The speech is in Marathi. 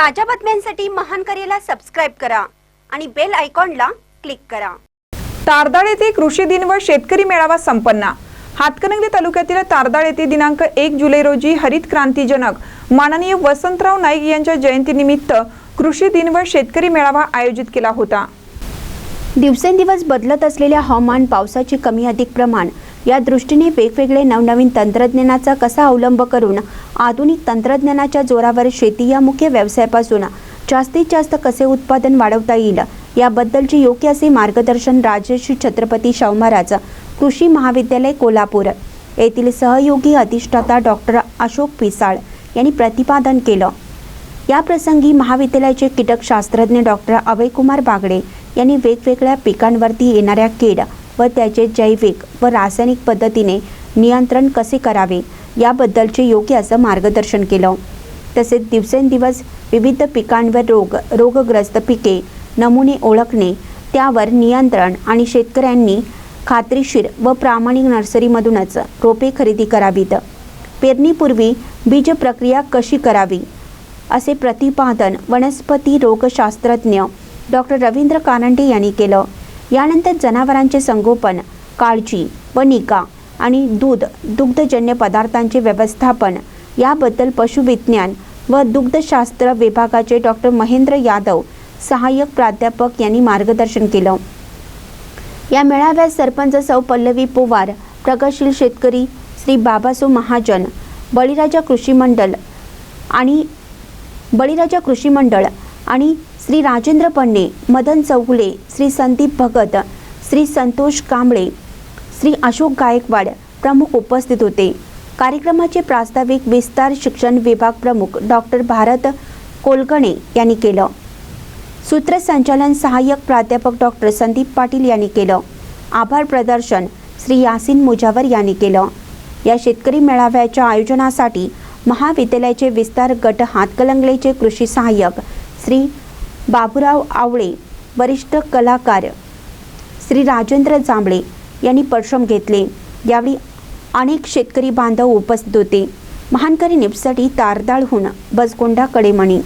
ताज्या बातम्यांसाठी महान करेला सबस्क्राईब करा आणि बेल आयकॉनला क्लिक करा. तारदाळ येथे कृषी दिन व शेतकरी मेळावा संपन्न. हातकणंगले तालुक्यातील तारदाळ येथे दिनांक एक जुलै रोजी हरित क्रांतीजनक माननीय वसंतराव नाईक यांच्या जयंतीनिमित्त कृषी दिन व शेतकरी मेळावा आयोजित केला होता. दिवसेंदिवस बदलत असलेल्या हवामान पावसाचे कमी अधिक प्रमाण या दृष्टीने वेगवेगळे नवनवीन तंत्रज्ञानाचा कसा अवलंब करून आधुनिक तंत्रज्ञानाच्या जोरावर शेती या मुख्य व्यवसायापासून जास्तीत जास्त कसे उत्पादन वाढवता येईल? याबद्दलचे योग्य असे मार्गदर्शन राजश्री छत्रपती शाहू महाराज कृषी महाविद्यालय कोल्हापूर. येथील सहयोगी अधिष्ठाता डॉक्टर अशोक पिसाळ यांनी प्रतिपादन केलं. या प्रसंगी महाविद्यालयाचे कीटकशास्त्रज्ञ डॉक्टर अभयकुमार बागडे यांनी वेगवेगळ्या पिकांवरती येणाऱ्या कीड व त्याचे जैविक व रासायनिक पद्धतीने नियंत्रण कसे करावे याबद्दलचे योग्य असं मार्गदर्शन केलं. तसेच दिवसेंदिवस विविध पिकांवर रोग रोगग्रस्त पिके नमुने ओळखणे त्यावर नियंत्रण आणि शेतकऱ्यांनी खात्रीशीर व प्रामाणिक नर्सरीमधूनच रोपे खरेदी करावीत. पेरणीपूर्वी बीज प्रक्रिया कशी करावी? असे प्रतिपादन वनस्पती रोगशास्त्रज्ञ डॉक्टर रवींद्र कानंडे यांनी केलं. यानंतर जनावरांचे संगोपन काळजी व आणि दूध दुग्धजन्य पदार्थांचे व्यवस्थापन याबद्दल पशुविज्ञान व दुग्धशास्त्र विभागाचे डॉक्टर महेंद्र यादव सहाय्यक प्राध्यापक यांनी मार्गदर्शन केलं. या मेळाव्यात सरपंच सौ पल्लवी पोवार प्रगतशील शेतकरी श्री बाबासो महाजन बळीराजा कृषी मंडळ आणि बळीराजा कृषी मंडळ आणि श्री राजेंद्र पण्णे मदन चौगुले श्री संदीप भगत श्री संतोष कांबळे श्री अशोक गायकवाड प्रमुख उपस्थित होते. कार्यक्रमाचे प्रास्ताविक विस्तार शिक्षण विभाग प्रमुख डॉक्टर भारत कोलकणे यांनी केलं. सूत्रसंचालन सहाय्यक प्राध्यापक डॉक्टर संदीप पाटील यांनी केलं. आभार प्रदर्शन श्री यासिन मुजावर यांनी केलं. या शेतकरी मेळाव्याच्या आयोजनासाठी महाविद्यालयाचे विस्तार गट हातकलंगलेचे कृषी सहाय्यक श्री बाबुराव आवळे वरिष्ठ कलाकार. श्री राजेंद्र जांभळे यांनी परिश्रम घेतले. यावेळी अनेक शेतकरी बांधव उपस्थित होते. महानकरी निपसाठी तारदाळहून बसगोंडा कडेमणी.